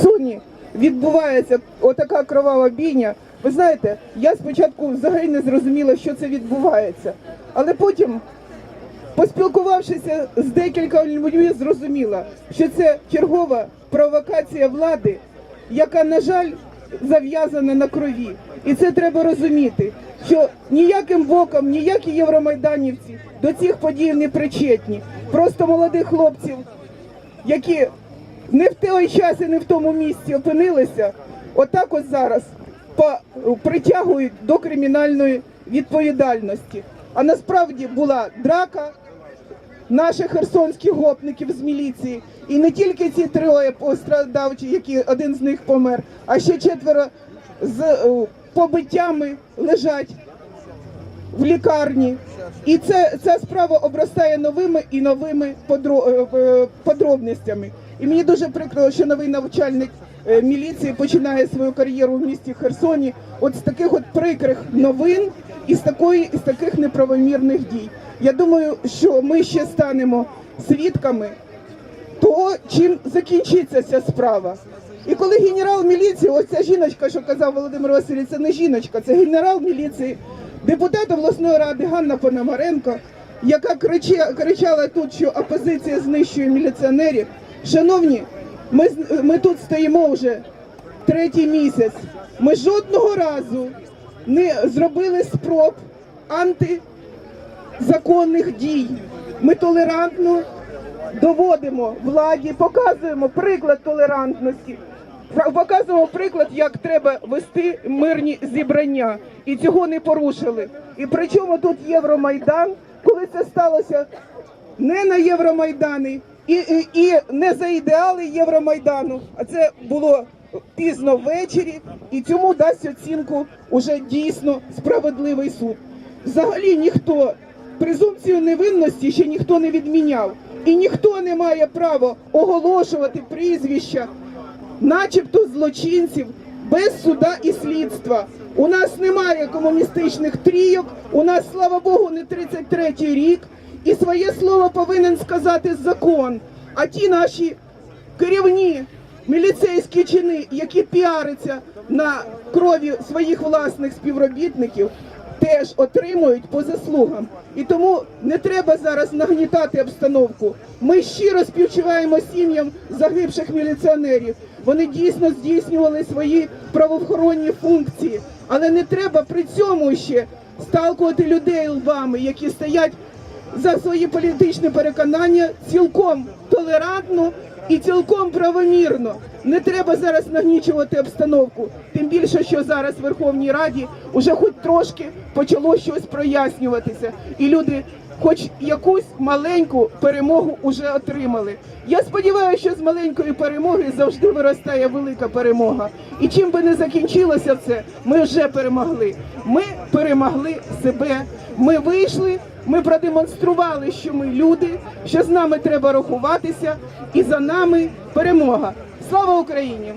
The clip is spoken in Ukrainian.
Херсоні відбувається отака кровава бійня. Ви знаєте, я спочатку взагалі не зрозуміла, що це відбувається, але потім, поспілкувавшися з декількома людьми, зрозуміла, що це чергова провокація влади, яка, на жаль, зав'язана на крові. І це треба розуміти, що ніяким боком, ніякі євромайданівці до цих подій не причетні. Просто молодих хлопців, які не в той час і не в тому місці опинилися, отак от зараз по- притягують до кримінальної відповідальності. А насправді була драка наших херсонських гопників з міліції. І не тільки ці троє пострадавчі, які один з них помер, а ще четверо з е, побиттями лежать в лікарні. І це, ця справа обростає новими і новими е, е, подробностями. І мені дуже прикро, що новий навчальник е, міліції починає свою кар'єру в місті Херсоні от з таких от прикрих новин і з такої з таких неправомірних дій. Я думаю, що ми ще станемо свідками того, чим закінчиться ця справа. І коли генерал міліції, ось ця жіночка, що казав Володимир Васильович, це не жіночка, це генерал міліції, депутат обласної ради Ганна Пономаренко, яка крича- кричала тут, що опозиція знищує міліціонерів. Шановні, ми, ми тут стоїмо вже третій місяць. Ми жодного разу не зробили спроб антизаконних дій. Ми толерантно доводимо владі, показуємо приклад толерантності, показуємо приклад, як треба вести мирні зібрання. І цього не порушили. І причому тут Євромайдан, коли це сталося не на Євромайдані і, і, і не за ідеали Євромайдану, а це було пізно ввечері, і цьому дасть оцінку уже дійсно справедливий суд. Взагалі ніхто презумпцію невинності ще ніхто не відміняв, і ніхто не має права оголошувати прізвища, начебто злочинців, без суда і слідства. У нас немає комуністичних трійок, у нас, слава Богу, не 33-й рік, і своє слово повинен сказати закон. А ті наші керівні міліцейські чини, які піаряться на крові своїх власних співробітників, теж отримують по заслугам. І тому не треба зараз нагнітати обстановку. Ми щиро співчуваємо сім'ям загибших міліціонерів. Вони дійсно здійснювали свої правоохоронні функції, але не треба при цьому ще сталкувати людей лбами, які стоять за свої політичні переконання цілком толерантно і цілком правомірно. Не треба зараз нагнічувати обстановку. Тим більше, що зараз в Верховній Раді вже хоч трошки почало щось прояснюватися, і люди, хоч якусь маленьку перемогу, вже отримали. Я сподіваюся, що з маленької перемоги завжди виростає велика перемога. І чим би не закінчилося це, ми вже перемогли. Ми перемогли себе. Ми вийшли. Ми продемонстрували, що ми люди, що з нами треба рахуватися, і за нами перемога. Слава Україні!